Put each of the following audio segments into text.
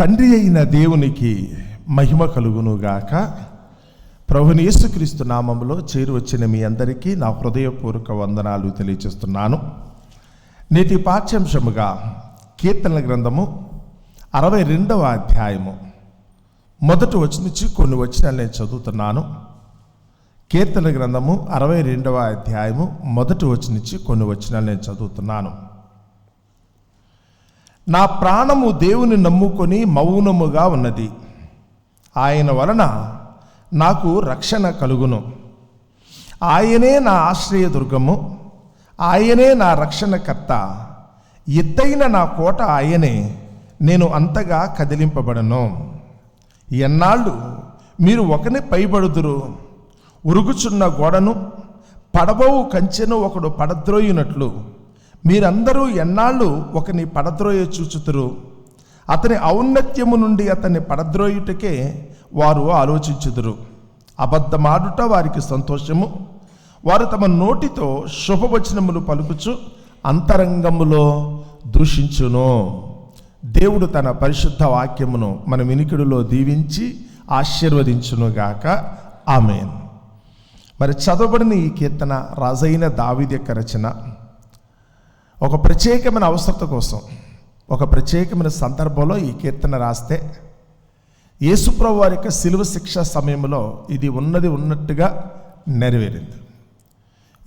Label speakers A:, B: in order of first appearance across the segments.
A: తండ్రి అయిన దేవునికి మహిమ కలుగునుగాక. ప్రభుని యేసుక్రీస్తు నామంలో చేరు వచ్చిన మీ అందరికీ నా హృదయపూర్వక వందనాలు తెలియజేస్తున్నాను. నేటి పాఠ్యాంశముగా కీర్తనల గ్రంథము అరవై రెండవ అధ్యాయము. మొదటి వచ్చి నుంచి కొన్ని వచనాలు నేను చదువుతున్నాను. కీర్తన గ్రంథము అరవై రెండవ అధ్యాయము మొదటి వచ్చి నుంచి కొన్ని వచనాలు నేను చదువుతున్నాను. నా ప్రాణము దేవుని నమ్ముకొని మౌనముగా ఉన్నది. ఆయన వలన నాకు రక్షణ కలుగును. ఆయనే నా ఆశ్రయదుర్గము. ఆయనే నా రక్షణకర్త. ఎత్తైన నా కోట ఆయనే. నేను అంతగా కదిలింపబడను. ఎన్నాళ్ళు మీరు ఒకని పైబడుదురు. ఉరుగుచున్న గోడను పడబోవు కంచెను ఒకడు పడద్రోయినట్లు. మీరందరూ ఎన్నాళ్ళు ఒకని పడద్రోయ చూచుతురు? అతని ఔన్నత్యము నుండి అతన్ని పడద్రోయుటకే వారు ఆలోచించుదురు. అబద్ధమాడుట వారికి సంతోషము. వారు తమ నోటితో శుభవచనములు పలుకుచు అంతరంగములో దూషించును. దేవుడు తన పరిశుద్ధ వాక్యమును మన వినికిడిలో దీవించి ఆశీర్వదించునుగాక ఆమెన్. మరి చదవబడిన ఈ కీర్తన రాజైన దావిద్యక రచన. ఒక ప్రత్యేకమైన అవసరత కోసం ఒక ప్రత్యేకమైన సందర్భంలో ఈ కీర్తన రాస్తే యేసుప్రభు వారి యొక్క శిలువ శిక్ష సమయంలో ఇది ఉన్నది ఉన్నట్టుగా నెరవేరింది.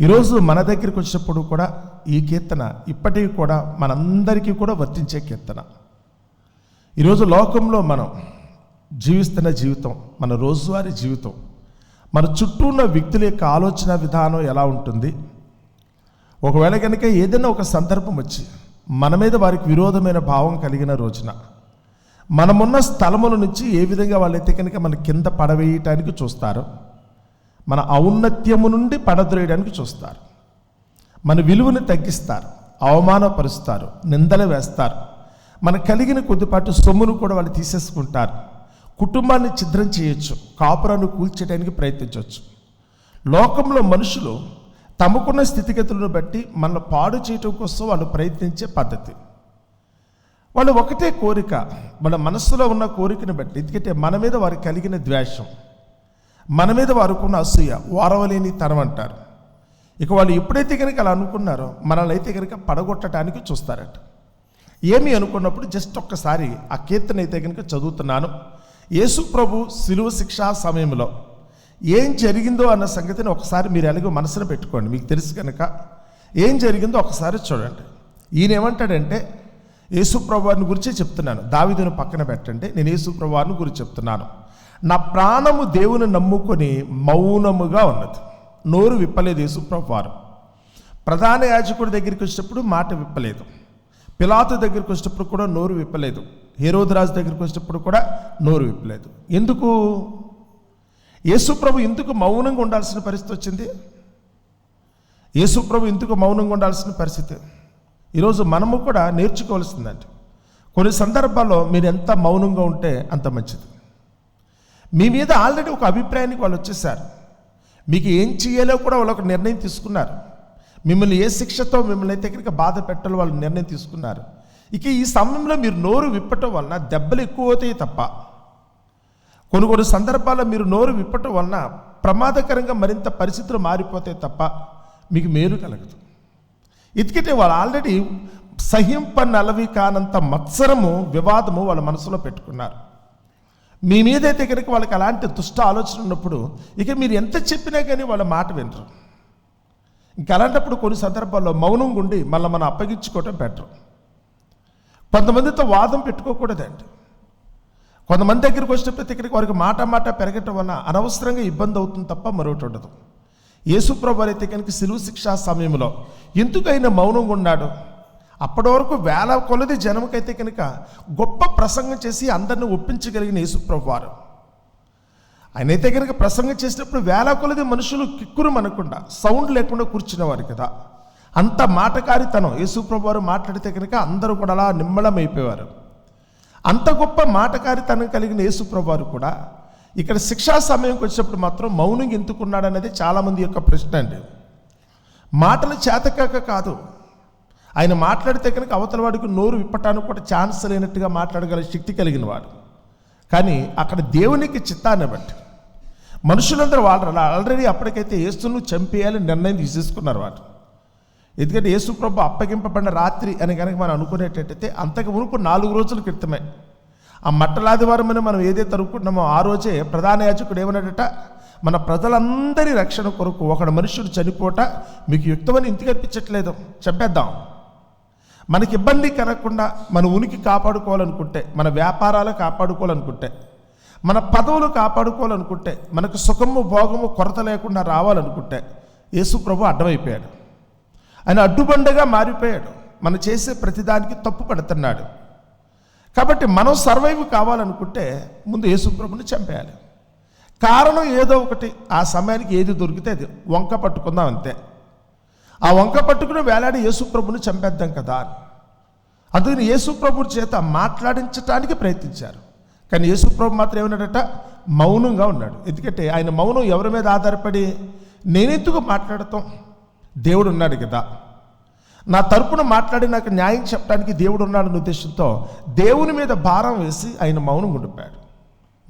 A: ఈరోజు మన దగ్గరికి వచ్చినప్పుడు కూడా ఈ కీర్తన ఇప్పటికీ కూడా మనందరికీ కూడా వర్తించే కీర్తన. ఈరోజు లోకంలో మనం జీవిస్తున్న జీవితం మన రోజువారీ జీవితం మన చుట్టూ ఉన్న వ్యక్తుల యొక్క ఆలోచన విధానం ఎలా ఉంటుంది? ఒకవేళ కనుక ఏదైనా ఒక సందర్భం వచ్చి మన మీద వారికి విరోధమైన భావం కలిగిన రోజున మనమున్న స్థలముల నుంచి ఏ విధంగా వాళ్ళైతే కనుక మన కింద పడవేయటానికి చూస్తారో మన ఔన్నత్యము నుండి పడద్రోయడానికి చూస్తారు మన విలువను తగ్గిస్తారు అవమానపరుస్తారు నిందలు వేస్తారు మన కలిగిన కొద్దిపాటు సొమ్మును కూడా వాళ్ళు తీసేసుకుంటారు కుటుంబాన్ని ఛిద్రం చేయొచ్చు కాపురాన్ని కూల్చేయడానికి ప్రయత్నించవచ్చు. లోకంలో మనుషులు తమకున్న స్థితిగతులను బట్టి మనల్ని పాడు చేయటం కోసం వాళ్ళు ప్రయత్నించే పద్ధతి. వాళ్ళు ఒకటే కోరిక మన మనస్సులో ఉన్న కోరికను బట్టి. ఎందుకంటే మన మీద వారికి కలిగిన ద్వేషం మన మీద వారుకున్న అసూయ వారవలేని తరం అంటారు. ఇక వాళ్ళు ఎప్పుడైతే కనుక అలా అనుకున్నారో మనల్ని అయితే కనుక పడగొట్టడానికి చూస్తారట. ఏమి అనుకున్నప్పుడు జస్ట్ ఒక్కసారి ఆ కీర్తన అయితే కనుక చదువుతున్నాను. యేసు ప్రభు శిలువ శిక్షా సమయంలో ఏం జరిగిందో అన్న సంగతిని ఒకసారి మీరు ఎలాగో మనసులో పెట్టుకోండి. మీకు తెలుసు కనుక ఏం జరిగిందో ఒకసారి చూడండి. ఈయన ఏమంటాడంటే యేసుప్రభువారిని గురించే చెప్తున్నాను. దావిదును పక్కన పెట్టండి. నేను యేసుప్రభువారిని గురించి చెప్తున్నాను. నా ప్రాణము దేవుని నమ్ముకొని మౌనముగా ఉన్నది. నోరు విప్పలేదు యేసుప్రభువారు ప్రధాన యాజకుడి దగ్గరికి వచ్చినప్పుడు మాట విప్పలేదు. పిలాతు దగ్గరికి వచ్చినప్పుడు కూడా నోరు విప్పలేదు. హేరోదరాజు దగ్గరికి వచ్చినప్పుడు కూడా నోరు విప్పలేదు. ఎందుకు? యేసుప్రభు ఎందుకు మౌనంగా ఉండాల్సిన పరిస్థితి వచ్చింది. యేసుప్రభు ఎందుకు మౌనంగా ఉండాల్సిన పరిస్థితి. ఈరోజు మనము కూడా నేర్చుకోవాల్సిందండి. కొన్ని సందర్భాల్లో మీరు ఎంత మౌనంగా ఉంటే అంత మంచిది. మీ మీద ఆల్రెడీ ఒక అభిప్రాయానికి వాళ్ళు వచ్చేసారు. మీకు ఏం చేయాలో కూడా వాళ్ళు ఒక నిర్ణయం తీసుకున్నారు. మిమ్మల్ని ఏ శిక్షతో మిమ్మల్ని అయితే కనుక బాధ పెట్టాలో వాళ్ళు నిర్ణయం తీసుకున్నారు. ఇక ఈ సమయంలో మీరు నోరు విప్పటం వలన దెబ్బలు ఎక్కువ అవుతాయి తప్ప కొన్ని కొన్ని సందర్భాల్లో మీరు నోరు విప్పటం వలన ప్రమాదకరంగా మరింత పరిస్థితులు మారిపోతే తప్ప మీకు మేలు కలగదు. ఎందుకంటే వాళ్ళు ఆల్రెడీ సహింపన్న అలవి కానంత మత్సరము వివాదము వాళ్ళ మనసులో పెట్టుకున్నారు. మీ మీదైతే కనుక వాళ్ళకి అలాంటి దుష్ట ఆలోచన ఉన్నప్పుడు ఇక మీరు ఎంత చెప్పినా కానీ వాళ్ళ మాట వినరు. ఇంకా అలాంటప్పుడు కొన్ని సందర్భాల్లో మౌనంగా ఉండి మళ్ళీ మనం అప్పగించుకోవటం బెటర్. కొంతమందితో వాదం పెట్టుకోకూడదండి. కొంతమంది దగ్గరికి వచ్చినప్పుడు ఇక్కడికి వారికి మాట మాట పెరగటం వలన అనవసరంగా ఇబ్బంది అవుతుంది తప్ప మరొకటి ఉండదు. యేసుప్రభు అయితే కనుక సిలువు శిక్షా సమయంలో ఎందుకైనా మౌనంగా ఉన్నాడు? అప్పటి వరకు వేల కొలది జనంకైతే కనుక గొప్ప ప్రసంగం చేసి అందరిని ఒప్పించగలిగిన యేసుప్రభు వారు. ఆయన అయితే కనుక ప్రసంగం చేసినప్పుడు వేల కొలది మనుషులు కిక్కురు అనకుండా సౌండ్ లేకుండా కూర్చునేవారు కదా. అంత మాటకారితనం యేసుప్రభు వారు మాట్లాడితే కనుక అందరూ కూడా అలా నిమ్మళం అయిపోయేవారు అంత గొప్ప మాటకారితనం కలిగిన యేసుప్రభు కూడా ఇక్కడ శిక్షా సమయంకి వచ్చినప్పుడు మాత్రం మౌనం ఎందుకున్నాడు అనేది చాలామంది యొక్క ప్రశ్న అండి. మాటలు చేతకాక కాదు. ఆయన మాట్లాడితే కనుక అవతల వాడికి నోరు విప్పటానికి కూడా ఛాన్స్ లేనట్టుగా మాట్లాడగల శక్తి కలిగిన వాడు. కానీ అక్కడ దేవునికి చిత్తాన్ని బట్టి మనుషులందరూ వాళ్ళు ఆల్రెడీ అప్పటికైతే ఏస్తును చంపేయాలని నిర్ణయం తీసేసుకున్నారు వాడు ఎందుకంటే యేసుప్రభు అప్పగింపబడిన రాత్రి అని కనుక మనం అనుకునేటట్టయితే అంతకు మునుపు నాలుగు రోజుల క్రితమే. ఆ మట్టలాదివారమని మనం ఏదైతే అనుకుంటున్నామో ఆ రోజే ప్రధాన యాజకుడు ఏమన్నాడట? మన ప్రజలందరి రక్షణ కొరకు ఒకడు మనుషుడు చనిపోట మీకు యుక్తమని ఇంటికి అనిపించట్లేదు చెప్పేద్దాం. మనకి ఇబ్బంది కలగకుండా మన ఉనికి కాపాడుకోవాలనుకుంటే మన వ్యాపారాలు కాపాడుకోవాలనుకుంటే మన పదవులు కాపాడుకోవాలనుకుంటే మనకు సుఖము భోగము కొరత లేకుండా రావాలనుకుంటే యేసు ప్రభు అడ్డమైపోయాడు. ఆయన అడ్డుబండగా మారిపోయాడు. మనం చేసే ప్రతిదానికి తప్పు పడుతున్నాడు. కాబట్టి మనం సర్వైవ్ కావాలనుకుంటే ముందు యేసుప్రభుని చంపేయాలి. కారణం ఏదో ఒకటి. ఆ సమయానికి ఏది దొరికితే అది వంక పట్టుకుందాం అంతే. ఆ వంక పట్టుకుని వేలాడి యేసుప్రభుని చంపేద్దాం కదా. అని అందుకని యేసుప్రభు చేత మాట్లాడించటానికి ప్రయత్నించారు. కానీ యేసుప్రభు మాత్రం ఏమన్నాడట? మౌనంగా ఉన్నాడు. ఎందుకంటే ఆయన మౌనం ఎవరి మీద ఆధారపడి? నేనెందుకు మాట్లాడతాం? దేవుడు ఉన్నాడు కదా. నా తరపున మాట్లాడి నాకు న్యాయం చెప్పడానికి దేవుడు ఉన్నాడన్న ఉద్దేశంతో దేవుని మీద భారం వేసి ఆయన మౌనం ఉండిపోయాడు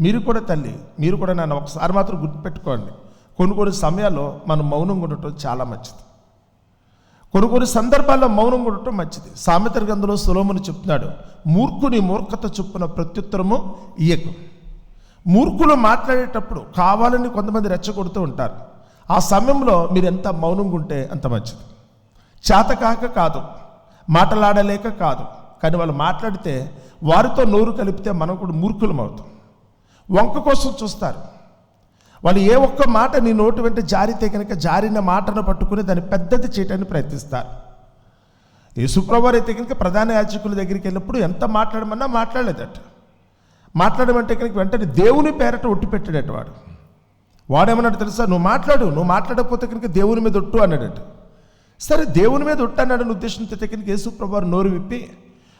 A: మీరు కూడా తల్లి మీరు కూడా నన్ను ఒకసారి మాత్రం గుర్తుపెట్టుకోండి. కొన్ని కొన్ని సమయాల్లో మనం మౌనం ఉండటం చాలా మంచిది. కొన్ని కొన్ని సందర్భాల్లో మౌనం ఉండటం మంచిది. సామెతల గ్రంథంలో సులోముని చెప్తున్నాడు మూర్ఖుని మూర్ఖత చొప్పున ప్రత్యుత్తరము ఇయ్యకు. మూర్ఖులు మాట్లాడేటప్పుడు కావాలని కొంతమంది రెచ్చగొడుతూ ఉంటారు. ఆ సమయంలో మీరు ఎంత మౌనంగా ఉంటే అంత మంచిది. చేతకాక కాదు మాటలాడలేక కాదు కానీ వాళ్ళు మాట్లాడితే వారితో నోరు కలిపితే మనం కూడా మూర్ఖులం అవుతాం. వంక కోసం చూస్తారు. వాళ్ళు ఏ ఒక్క మాట నీ నోటి వెంట జారితే కనుక జారిన మాటను పట్టుకుని దాన్ని పెద్దది చేయడానికి ప్రయత్నిస్తారు. యేసుప్రభు అయితే కనుక ప్రధాన యాచకుల దగ్గరికి వెళ్ళినప్పుడు ఎంత మాట్లాడమన్నా మాట్లాడలేదట. మాట్లాడమంటే కనుక వెంటనే దేవుని పేరట ఒట్టి పెట్టాడట వాడు. వాడేమన్నాడు తెలుసా? నువ్వు మాట్లాడు నువ్వు మాట్లాడకపోతే కనుక దేవుని మీద ఒట్టు అన్నాడట. సరే దేవుని మీద ఒట్టు అన్నాడని ఉద్దేశంతో కనుక యేసుప్రభు నోరు విప్పి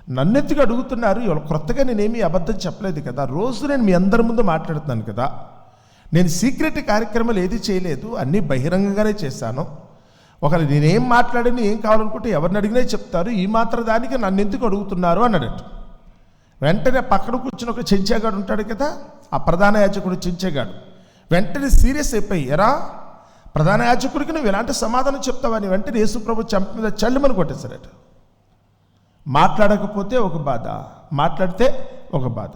A: నన్నెత్తుగా అడుగుతున్నారు ఇవాళ క్రొత్తగా నేనేమీ అబద్ధం చెప్పలేదు కదా రోజు నేను మీ అందరి ముందు మాట్లాడుతున్నాను కదా నేను సీక్రెట్ కార్యక్రమాలు ఏది చేయలేదు అన్నీ బహిరంగంగానే చేశాను ఒకరు నేనేం మాట్లాడని ఏం కావాలనుకుంటే ఎవరిని అడిగినా చెప్తారు ఈ మాత్రం దానికి నన్ను ఎందుకు అడుగుతున్నారు అన్నాడట. వెంటనే పక్కన కూర్చుని ఒక చెంచేగాడు ఉంటాడు కదా ఆ ప్రధాన యాజకుడు చెంచేగాడు. వెంటనే సీరియస్ అయిపోయి ఎరా ప్రధాన యాజకుడికి నువ్వు ఎలాంటి సమాధానం చెప్తావని వెంటనే యేసుప్రభు చెంప మీద చల్లుమని కొట్టేశారట. మాట్లాడకపోతే ఒక బాధ మాట్లాడితే ఒక బాధ.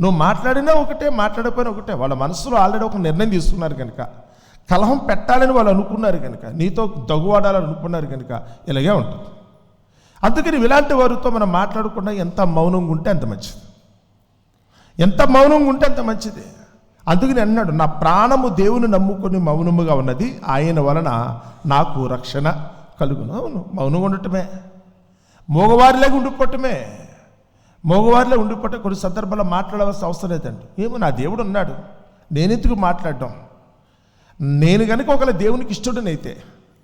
A: నువ్వు మాట్లాడినా ఒకటే మాట్లాడకపోయినా ఒకటే. వాళ్ళ మనసులో ఆల్రెడీ ఒక నిర్ణయం తీసుకున్నారు కనుక కలహం పెట్టాలని వాళ్ళు అనుకున్నారు కనుక నీతో దగువాడాలని అనుకున్నారు కనుక ఇలాగే ఉంటుంది. అందుకని ఇలాంటి వారితో మనం మాట్లాడకుండా ఎంత మౌనంగా ఉంటే అంత మంచిది. ఎంత మౌనంగా ఉంటే అంత మంచిది. అందుకని అన్నాడు నా ప్రాణము దేవుని నమ్ముకొని మౌనముగా ఉన్నది ఆయన వలన నాకు రక్షణ కలుగును. అవును మౌనంగా ఉండటమే. మగవారిలాగా ఉండిపోవటమే. మగవారిలో ఉండిపోవటం కొన్ని సందర్భాల్లో మాట్లాడవలసిన అవసరం లేదండి. ఏమో నా దేవుడు ఉన్నాడు నేనెందుకు మాట్లాడడం? నేను కనుక ఒకవేళ దేవునికి ఇష్టడనైతే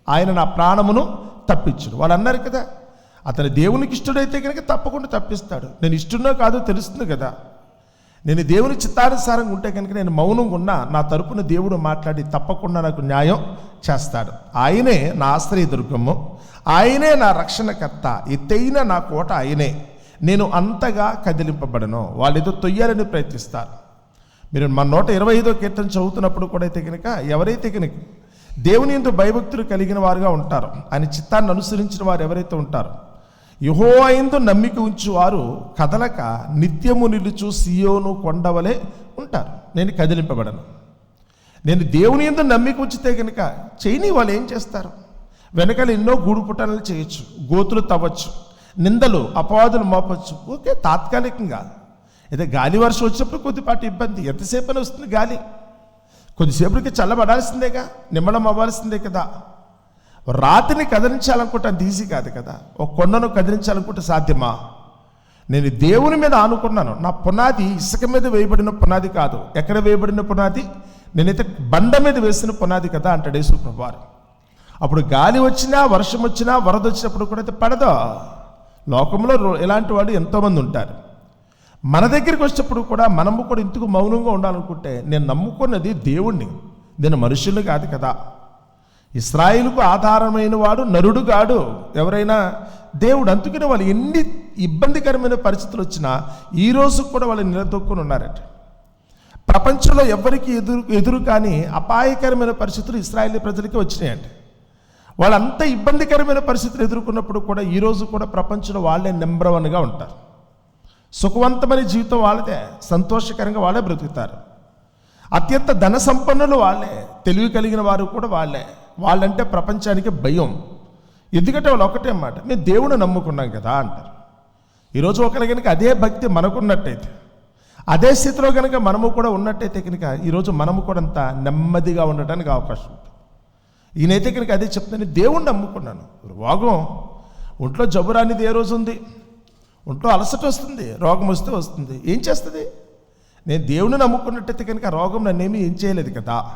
A: ఆయన నా ప్రాణమును తప్పించుడు వాళ్ళు అన్నారు కదా అతను దేవునికి ఇష్టడైతే కనుక తప్పకుండా తప్పిస్తాడు. నేను ఇష్టనో కాదో తెలుస్తుంది కదా. నేను దేవుని చిత్తానుసారంగా ఉంటే కనుక నేను మౌనంగా ఉన్నా నా తరపున దేవుడు మాట్లాడి తప్పకుండా నాకు న్యాయం చేస్తాడు. ఆయనే నా ఆశ్రయ దుర్గము. ఆయనే నా రక్షణకర్త. ఎత్తైన నా కోట ఆయనే. నేను అంతగా కదిలింపబడను. వాళ్ళు ఏదో తొయ్యాలని ప్రయత్నిస్తారు. మీరు మన నూట ఇరవై ఐదో కీర్తన చదువుతున్నప్పుడు కూడా అయితే కనుక ఎవరైతే కనుక దేవుని ఎందు భయభక్తులు కలిగిన వారుగా ఉంటారు ఆయన చిత్తాన్ని అనుసరించిన వారు ఎవరైతే ఉంటారో యహో నమ్మిక ఉంచు వారు కదలక నిత్యము నిలుచు సియోను కొండవలే ఉంటారు. నేను కదిలింపబడను. నేను దేవుని ఎందు నమ్మిక ఉంచితే కనుక చేయని వాళ్ళు ఏం చేస్తారు? వెనకాల ఎన్నో గూడు చేయొచ్చు గోతులు తవ్వచ్చు నిందలు అపవాదులు మోపచ్చు. ఓకే తాత్కాలికంగా. అయితే గాలి వర్షం వచ్చినప్పుడు కొద్దిపాటి ఇబ్బంది. ఎంతసేపు వస్తుంది గాలి. కొద్దిసేపటికి చల్లబడాల్సిందేగా నిమ్మడం అవ్వాల్సిందే కదా. రాతిని కదిలించాలనుకుంటే అంత ఈజీ కాదు కదా. ఒక కొండను కదిలించాలనుకుంటే సాధ్యమా? నేను దేవుని మీద ఆనుకున్నాను. నా పునాది ఇసుక మీద వేయబడిన పునాది కాదు. ఎక్కడ వేయబడిన పునాది? నేనైతే బండ మీద వేసిన పునాది కదా అంటాడు యేసు అప్పుడు గాలి వచ్చినా వర్షం వచ్చినా వరద వచ్చినప్పుడు కూడా అయితే పడదా. లోకంలో ఇలాంటి వాళ్ళు ఎంతోమంది ఉంటారు. మన దగ్గరికి వచ్చినప్పుడు కూడా మనము కూడా ఇంతకు మౌనంగా ఉండాలనుకుంటే నేను నమ్ముకున్నది దేవుణ్ణి. నేను మనుషుల్ని కాదు కదా. ఇస్రాయిల్కు ఆధారమైన వాడు నరుడు కాడు ఎవరైనా దేవుడు అందుకనే వాళ్ళు ఎన్ని ఇబ్బందికరమైన పరిస్థితులు వచ్చినా ఈ రోజు కూడా వాళ్ళు నిలదొక్కుని ఉన్నారట. ప్రపంచంలో ఎవరికి ఎదురు ఎదురు కానీ అపాయకరమైన పరిస్థితులు ఇస్రాయేలీ ప్రజలకి వచ్చినాయండి వాళ్ళంత ఇబ్బందికరమైన పరిస్థితులు ఎదుర్కొన్నప్పుడు కూడా ఈ రోజు కూడా ప్రపంచంలో వాళ్ళే నెంబర్ వన్గా ఉంటారు. సుఖవంతమైన జీవితం వాళ్ళదే సంతోషకరంగా వాళ్ళే బ్రతుకుతారు. అత్యంత ధన సంపన్నులు వాళ్ళే తెలివి కలిగిన వారు కూడా వాళ్ళే. వాళ్ళంటే ప్రపంచానికి భయం. ఎందుకంటే వాళ్ళు ఒకటే మాట మేము దేవుని నమ్ముకున్నాం కదా అంటారు. ఈరోజు ఒకరి కనుక అదే భక్తి మనకున్నట్టయితే అదే స్థితిలో కనుక మనము కూడా ఉన్నట్టయితే కనుక ఈరోజు మనము కూడా అంత నెమ్మదిగా ఉండటానికి అవకాశం ఉంటుంది. ఈయనైతే కనుక అదే చెప్తాను దేవుణ్ణి నమ్ముకున్నాను. రోగం ఒంట్లో జబ్బు రానిది ఏ రోజు ఉంది? ఒంట్లో అలసట వస్తుంది రోగం వస్తే వస్తుంది. ఏం చేస్తుంది? నేను దేవుని నమ్ముకున్నట్టయితే కనుక రోగం నన్నేమీ ఏం చేయలేదు కదా.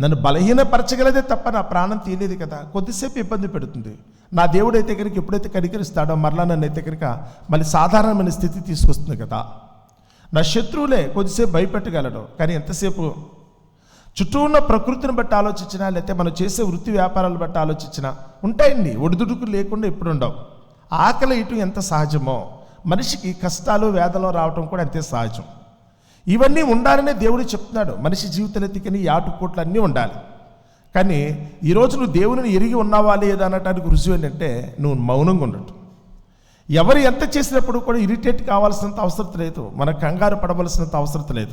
A: నన్ను బలహీనపరచగలదే తప్ప నా ప్రాణం తీయలేదు కదా. కొద్దిసేపు ఇబ్బంది పెడుతుంది. నా దేవుడైతే కనుక ఎప్పుడైతే కనికరిస్తాడో మరలా నన్ను అయితే కనుక మళ్ళీ సాధారణమైన స్థితి తీసుకొస్తుంది కదా. నా శత్రువులే కొద్దిసేపు భయపెట్టగలడు కానీ ఎంతసేపు? చుట్టూ ఉన్న ప్రకృతిని బట్టి ఆలోచించినా లేకపోతే మనం చేసే వృత్తి వ్యాపారాలు బట్టి ఆలోచించినా ఉంటాయండి. ఒడిదుడుకు లేకుండా ఎప్పుడు ఉండవు. ఆకలి ఇటు ఎంత సహజమో. మనిషికి కష్టాలు వేదనలు రావటం కూడా అంతే సహజం. ఇవన్నీ ఉండాలనే దేవుడు చెప్తున్నాడు. మనిషి జీవితలెత్తికని ఈ ఆటుపోట్లు అన్నీ ఉండాలి. కానీ ఈరోజు నువ్వు దేవుని ఎరిగి ఉన్నావా లేదా అనటానికి రుజువు ఏంటంటే నువ్వు మౌనంగా ఉండటం. ఎవరు ఎంత చేసినప్పుడు కూడా ఇరిటేట్ కావాల్సినంత అవసరం లేదు. మన కంగారు పడవలసినంత అవసరం లేదు.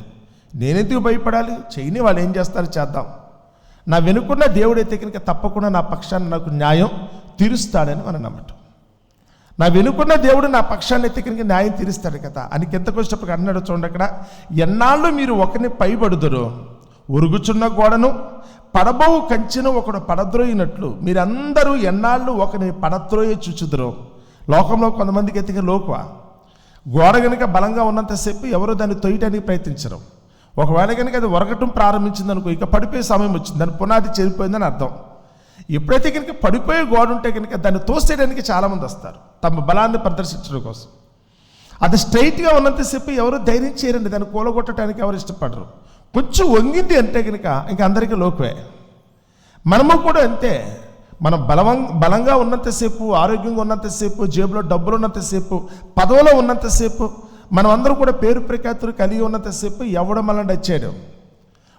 A: నేనెందుకు భయపడాలి? చేయని వాళ్ళు ఏం చేస్తారో? చేద్దాం. నా వెనుకున్న దేవుడైతే కనుక తప్పకుండా నా పక్షాన్ని నాకు న్యాయం తీరుస్తాడని మనం నమ్మటం. నా వెనుకున్న దేవుడు నా పక్షాన్ని ఎత్తి న్యాయం తీరుస్తాడు కదా. అని కిందకు వచ్చేటప్పుడు అన్నాడు చూడండి అక్కడ. ఎన్నాళ్ళు మీరు ఒకరిని పైబడుదురు? ఉరుగుచున్న గోడను పడబోవు కంచెను ఒకడు పడద్రోయినట్లు. మీరందరూ ఎన్నాళ్ళు ఒకరిని పడద్రోయ చూచుదురు? లోకంలో కొంతమందికి ఎత్తిక లోకువ. గోడ కనుక బలంగా ఉన్నంతసేపు ఎవరు దాన్ని తొయ్యడానికి ప్రయత్నించరు. ఒకవేళ కనుక అది ఒరగటం ప్రారంభించింది అనుకో ఇక పడిపోయే సమయం వచ్చింది. దాని పునాది చెరిపోయిందని అర్థం. ఎప్పుడైతే కనుక పడిపోయే గోడ ఉంటే కనుక దాన్ని తోసేయడానికి చాలామంది వస్తారు. తమ బలాన్ని ప్రదర్శించడం కోసం. అది స్ట్రైట్గా ఉన్నంతసేపు ఎవరు ధైర్యం చేయరండి. దాన్ని కూలగొట్టడానికి ఎవరు ఇష్టపడరు. కొంచెం వంగింది అంటే కనుక ఇంక అందరికీ లోకువే. మనము కూడా అంతే. మనం బలవం బలంగా ఉన్నంతసేపు ఆరోగ్యంగా ఉన్నంతసేపు జేబులో డబ్బులు ఉన్నంతసేపు పదవిలో ఉన్నంతసేపు మనం అందరూ కూడా పేరు ప్రఖ్యాతులు కలిగి ఉన్నంతసేపు ఎవడం మనల్ని వచ్చేయడం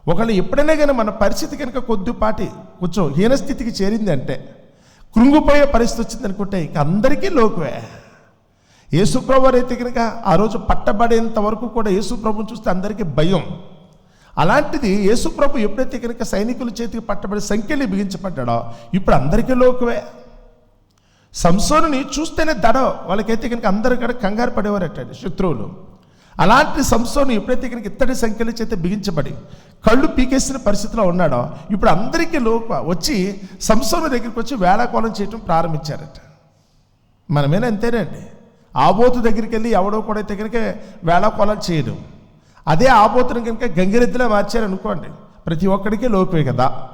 A: ఒకళ్ళు ఎప్పుడైనా కానీ మన పరిస్థితి కనుక కొద్దిపాటి కొంచెం హీనస్థితికి చేరింది అంటే కృంగిపోయే పరిస్థితి వచ్చింది అనుకుంటే ఇక అందరికీ లోకువే. యేసుప్రభు అయితే కనుక ఆ రోజు పట్టబడేంత వరకు కూడా యేసుప్రభుని చూస్తే అందరికీ భయం. అలాంటిది యేసుప్రభు ఎప్పుడైతే కనుక సైనికుల చేతికి పట్టబడి సంఖ్యలు బిగించబడ్డాడో ఇప్పుడు అందరికీ లోకువే. సంసోనుని చూస్తేనే దడ వాళ్ళకైతే కనుక అందరు కూడా కంగారు పడేవారట శత్రువులు. అలాంటి సంసోను ఎప్పుడైతే కనుక ఇత్తడి సంఖ్యల చేత బిగించబడి కళ్ళు పీకేసిన పరిస్థితిలో ఉన్నాడో? ఇప్పుడు అందరికీ లోప వచ్చి సంసోన దగ్గరికి వచ్చి వేళాకోళం చేయటం ప్రారంభించారట. మనమేనా అంతేనండి. ఆబోతు దగ్గరికి వెళ్ళి ఎవడో కూడా అయితే వేళాకోళం చేయడం. అదే ఆబోతుని కనుక గంగిరెద్దులా మార్చారనుకోండి ప్రతి ఒక్కడికి లోపే కదా.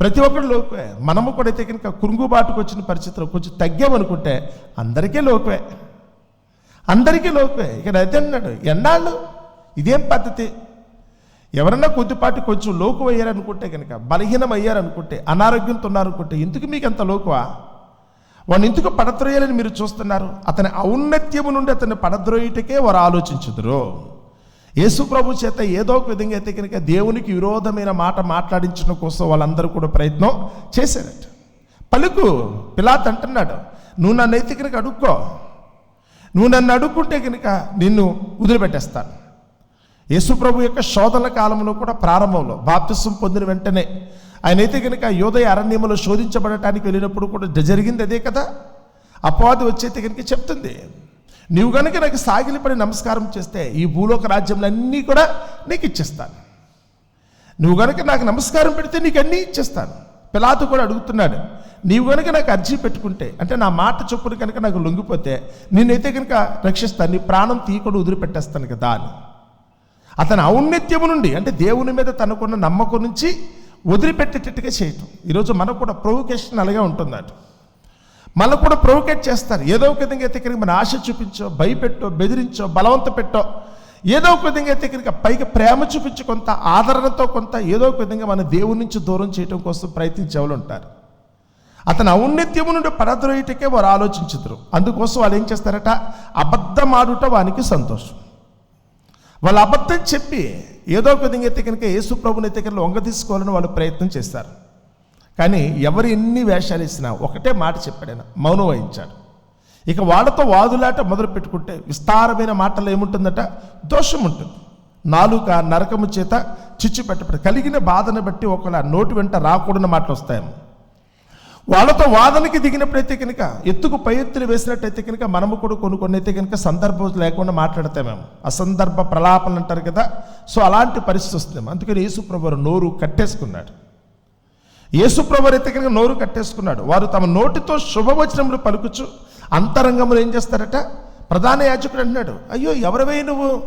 A: ప్రతి ఒక్కరు లోపే. మనము కూడా అయితే కనుక కురుంగుబాటుకు వచ్చిన పరిస్థితిలో కొంచెం తగ్గామనుకుంటే అందరికీ లోపే. అందరికీ లోపే. ఇక్కడ అయితే అన్నాడు ఎన్నాళ్ళు? ఇదేం పద్ధతి? ఎవరన్నా కొద్దిపాటి కొంచెం లోకు అయ్యారనుకుంటే కనుక బలహీనం అయ్యారనుకుంటే అనారోగ్యంతో ఉన్నారనుకుంటే ఎందుకు మీకు అంత లోకువా? వాడిని ఎందుకు పడద్రోయాలని మీరు చూస్తున్నారు? అతని ఔన్నత్యము నుండి అతన్ని పడద్రోయుటకే వారు ఆలోచించుదురు. యేసు ప్రభు చేత ఏదో ఒక విధంగా అయితే కనుక దేవునికి విరోధమైన మాట మాట్లాడించడం కోసం వాళ్ళందరూ కూడా ప్రయత్నం చేశారట. పలుకు పిలాత్ అంటున్నాడు నువ్వు నన్ను అయితే కనుక అడుక్కో. నువ్వు నన్ను అడుక్కుంటే కనుక నిన్ను వదిలిపెట్టేస్తాను. యేసుప్రభు యొక్క శోధన కాలంలో కూడా ప్రారంభంలో బాప్తిస్వం పొందిన వెంటనే ఆయన అయితే కనుక యోదయ అరణ్యంలో శోధించబడటానికి వెళ్ళినప్పుడు కూడా జరిగింది అదే కదా? అపవాది వచ్చైతే కనుక చెప్తుంది నీవు కనుక నాకు సాగిలిపడి నమస్కారం చేస్తే ఈ భూలోక రాజ్యములన్నీ అన్నీ కూడా నీకు ఇచ్చేస్తాను. నువ్వు కనుక నాకు నమస్కారం పెడితే నీకు అన్నీ ఇచ్చేస్తాను. పిలాతు కూడా అడుగుతున్నాడు నీవు కనుక నాకు అర్జీ పెట్టుకుంటే అంటే నా మాట చొప్పున కనుక నాకు లొంగిపోతే నేనైతే కనుక రక్షిస్తాను నీ ప్రాణం తీయకుండా వదిలిపెట్టేస్తాను కదా అని. అతని ఔన్నత్యము నుండి అంటే దేవుని మీద తనకున్న నమ్మకం నుంచి వదిలిపెట్టేటట్టుగా చేయటం. ఈరోజు మనకు కూడా ప్రొవొకేషన్ అలాగే ఉంటుంది అటు మనకు కూడా ప్రొవొకేట్ చేస్తారు. ఏదో ఒక విధంగా అయితే కనుక మన ఆశ చూపించో భయపెట్టో బెదిరించో బలవంత పెట్టో ఏదో ఒక విధంగా అయితే కనుక పైకి ప్రేమ చూపించి కొంత ఆదరణతో కొంత ఏదో ఒక విధంగా మన దేవుని నుంచి దూరం చేయడం కోసం ప్రయత్నించే వాళ్ళు ఉంటారు. అతని ఔన్నత్యము నుండి పడద్రోయటకే వారు ఆలోచించుదురు. అందుకోసం వాళ్ళు ఏం చేస్తారట? అబద్ధం ఆడుట వానికి సంతోషం. వాళ్ళు అబద్ధం చెప్పి ఏదో ఒక విధంగా అయితే కనుక యేసు ప్రభుని అయితే కనుక వంగ తీసుకోవాలని వాళ్ళు ప్రయత్నం చేస్తారు. కానీ ఎవరు ఎన్ని వేషాలు ఇచ్చినా ఒకటే మాట చెప్పాడు మౌనం వహించాడు. ఇక వాళ్ళతో వాదులాట మొదలు పెట్టుకుంటే విస్తారమైన మాటలు ఏముంటుందట? దోషం ఉంటుంది. నాలుక నరకము చేత చిచ్చు పెట్టబడి కలిగిన బాధను బట్టి ఒకలా నోటి వెంట రాకూడని మాటలు వస్తాయేమో. వాళ్ళతో వాదనకి దిగినప్పుడైతే కనుక ఎత్తుకు పై ఎత్తులు వేసినట్టయితే కనుక మనము కూడా కొన్ని కొన్ని అయితే కనుక సందర్భం లేకుండా మాట్లాడతామేమో అసందర్భ ప్రలాపనలు అంటారు కదా సో అలాంటి పరిస్థితి వస్తుంది. అందుకని యేసుప్రభు నోరు కట్టేసుకున్నాడు. యేసుప్రభు అయితే కనుక నోరు కట్టేసుకున్నాడు. వారు తమ నోటితో శుభవచనములు పలుకుచు అంతరంగములు ఏం చేస్తారట? ప్రధాన యాజకుడు అంటున్నాడు అయ్యో ఎవరివై నువ్వు?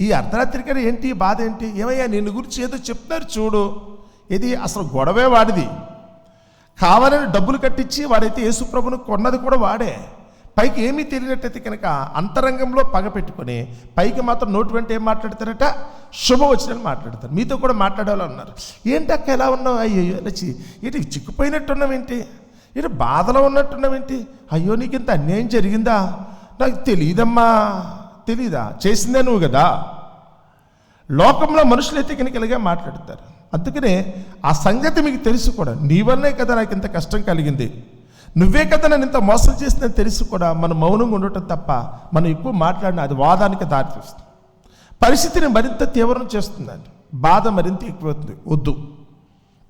A: ఈ అర్ధరాత్రికైనా ఏంటి? బాధ ఏంటి? ఏమయ్యా నిన్ను గురించి ఏదో చెప్తున్నారు చూడు. ఇది అసలు గొడవే వాడిది. కావాలని డబ్బులు కట్టించి వాడైతే యేసుప్రభును కొన్నది కూడా వాడే. పైకి ఏమీ తెలియనట్టయితే కనుక అంతరంగంలో పగ పెట్టుకొని పైకి మాత్రం నోటి వెంట ఏం మాట్లాడతారట? శుభవచనాలు మాట్లాడతారు. మీతో కూడా మాట్లాడాలి అన్నారు ఏంటి అక్క ఎలా ఉన్నావు? అయ్యో నచ్చి ఏంటి చిక్కుపోయినట్టున్నావు ఏంటి? బాధలో ఉన్నట్టున్నావేంటి అయ్యో నీకు ఇంత అన్యాయం జరిగిందా? నాకు తెలియదమ్మా తెలీదా? చేసిందే నువ్వు కదా. లోకంలో మనుషులు అయితే కనుక ఇలాగే మాట్లాడతారు. అందుకనే ఆ సంగతి మీకు తెలుసు కూడా. నీ వల్లే కదా నాకు ఇంత కష్టం కలిగింది. నువ్వే కదా నన్ను ఇంత మోసం చేసిందని తెలుసు కూడా మనం మౌనంగా ఉండటం తప్ప మనం ఎక్కువ మాట్లాడిన అది వాదానికి దారితీస్తుంది. పరిస్థితిని మరింత తీవ్రం చేస్తుందండి. బాధ మరింత ఎక్కువవుతుంది. వద్దు.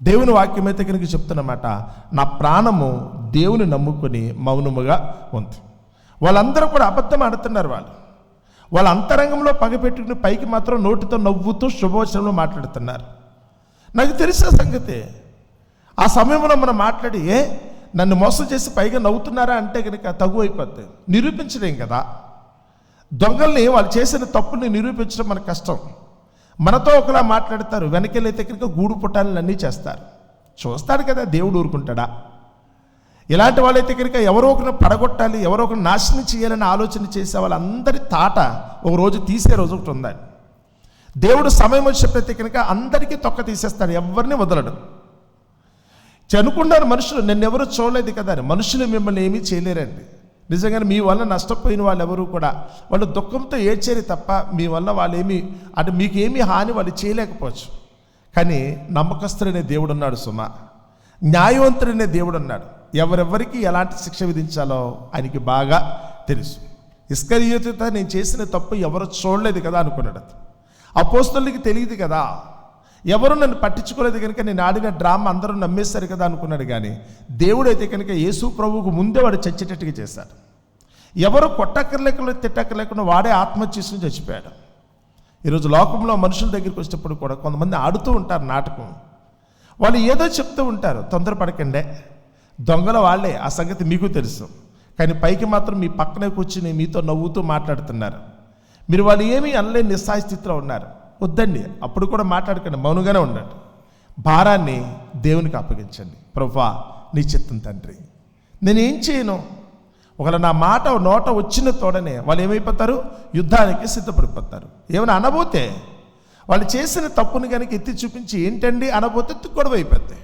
A: దేవుని వాక్యం అయితే కనుక చెప్తున్నమాట నా ప్రాణము దేవుని నమ్ముకొని మౌనముగా ఉంది. వాళ్ళందరూ కూడా అబద్ధం ఆడుతున్నారు వాళ్ళు. వాళ్ళ అంతరంగంలో పగపెట్టుకుని పైకి మాత్రం నోటితో నవ్వుతూ శుభవచనంలో మాట్లాడుతున్నారు. నాకు తెలిసిన సంగతి. ఆ సమయంలో మనం మాట్లాడి ఏ నన్ను మోసం చేసి పైగా నవ్వుతున్నారా? అంటే కనుక తగు అయిపోద్ది నిరూపించలేం కదా. దొంగల్ని వాళ్ళు చేసిన తప్పుని నిరూపించడం మనకు కష్టం. మనతో ఒకలా మాట్లాడతారు. వెనకెళ్ళైతే కనుక గూడు పుట్టాలని అన్నీ చేస్తారు. చూస్తాడు కదా దేవుడు ఊరుకుంటాడా? ఇలాంటి వాళ్ళైతే కనుక ఎవరో ఒకరిని పడగొట్టాలి ఎవరో ఒకరిని నాశనం చేయాలని ఆలోచన చేసే వాళ్ళందరి తాట ఒక రోజు తీసే రోజు ఒకటి ఉందండి. దేవుడు సమయం వచ్చినప్పుడైతే కనుక అందరికీ తొక్క తీసేస్తాడు ఎవరిని వదలడు. చనుకున్నారు మనుషులు నన్ను ఎవరు చూడలేదు కదా అని. మనుషులు మిమ్మల్ని ఏమీ చేయలేరండి. నిజంగానే మీ వల్ల నష్టపోయిన వాళ్ళు ఎవరు కూడా వాళ్ళు దుఃఖంతో ఏడ్చేరి తప్ప మీ వల్ల వాళ్ళు ఏమి అంటే మీకు ఏమీ హాని వాళ్ళు చేయలేకపోవచ్చు. కానీ నమ్మకస్తుడనే దేవుడు ఉన్నాడు సుమ. న్యాయవంతుడనే దేవుడు ఉన్నాడు ఎవరెవరికి ఎలాంటి శిక్ష విధించాలో ఆయనకి బాగా తెలుసు. ఇస్కరియుతతో నేను చేసిన తప్పు ఎవరు చూడలేదు కదా అనుకున్నాడు అపోస్తులకి తెలియదు కదా. ఎవరు నన్ను పట్టించుకోలేదు కనుక నేను ఆడిన డ్రామా అందరూ నమ్మేశారు కదా అనుకున్నాడు కానీ దేవుడు అయితే కనుక యేసు ప్రభువుకు ముందే వాడు చచ్చేటట్టుగా చేశాడు. ఎవరు కొట్టక్కర్లేకుండా తిట్టక్కర్లేకుండా వాడే ఆత్మహత్యని చచ్చిపోయాడు. ఈరోజు లోకంలో మనుషుల దగ్గరికి వచ్చినప్పుడు కూడా కొంతమంది ఆడుతూ ఉంటారు నాటకం. వాళ్ళు ఏదో చెప్తూ ఉంటారు తొందరపడకండే. దొంగల వాళ్ళే ఆ సంగతి మీకు తెలుసు. కానీ పైకి మాత్రం మీ పక్కనే కూర్చుని మీతో నవ్వుతూ మాట్లాడుతున్నారు. మీరు వాళ్ళు ఏమీ అనలేని నిస్సాయ స్థితిలో ఉన్నారు. వద్దండి అప్పుడు కూడా మాట్లాడకండి మౌనంగానే ఉండండి. భారాన్ని దేవునికి అప్పగించండి. ప్రభా నీ చిత్తం తండ్రి. నేనేం చేయను? ఒకవేళ నా మాట నోట వచ్చిన తోడనే వాళ్ళు ఏమైపోతారు? యుద్ధానికి సిద్ధపడిపోతారు. ఏమైనా అనబోతే వాళ్ళు చేసిన తప్పుని కనుక ఎత్తి చూపించి ఏంటండి? అనబోతే గొడవ అయిపోతాయి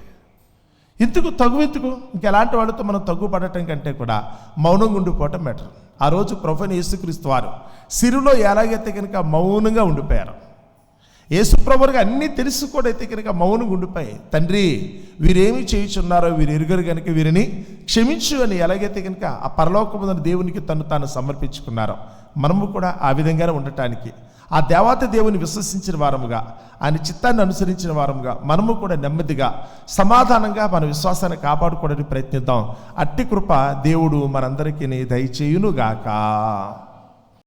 A: ఇందుకు తగు ఎందుకు ఇంకెలాంటి వాళ్ళతో మనం తగ్గుపడటం కంటే కూడా మౌనంగా ఉండిపోవటం బెటర్ ఆ రోజు ప్రొఫెన్ యేసుక్రీస్తు వారు సిరులో ఎలాగైతే కనుక మౌనంగా ఉండిపోయారు యేసుప్రభుగా అన్నీ తెలుసు కూడా అయితే కనుక మౌనంగా ఉండిపోయి తండ్రి వీరేమి చేయుచున్నారో వీరు ఎరుగరు కనుక వీరిని క్షమించు అని ఎలాగైతే కనుక ఆ పరలోకముందని దేవునికి తను తాను సమర్పించుకున్నారో మనము కూడా ఆ విధంగానే ఉండటానికి ఆ దేవత దేవుని విశ్వసించిన వారముగా ఆయన చిత్తాన్ని అనుసరించిన వారముగా మనము కూడా నెమ్మదిగా సమాధానంగా మన విశ్వాసాన్ని కాపాడుకోవడానికి ప్రయత్నిద్దాం. అట్టి కృప దేవుడు మనందరికీ దయచేయునుగాక.